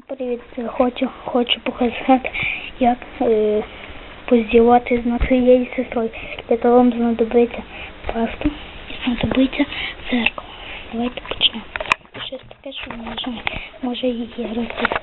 Привіт! Хочу, хочу показати, як е, поздівати з своєю сестрою. Для того вам знадобиться паста і знадобиться церква. Давайте почнемо. Щось таке, що може, може її розбити.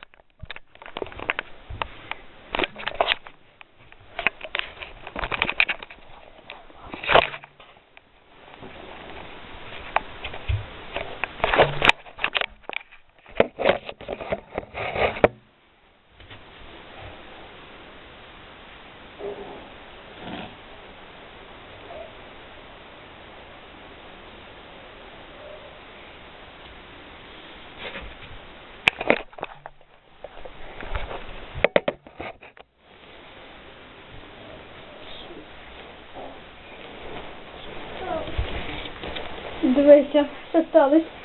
Дивися, що сталося.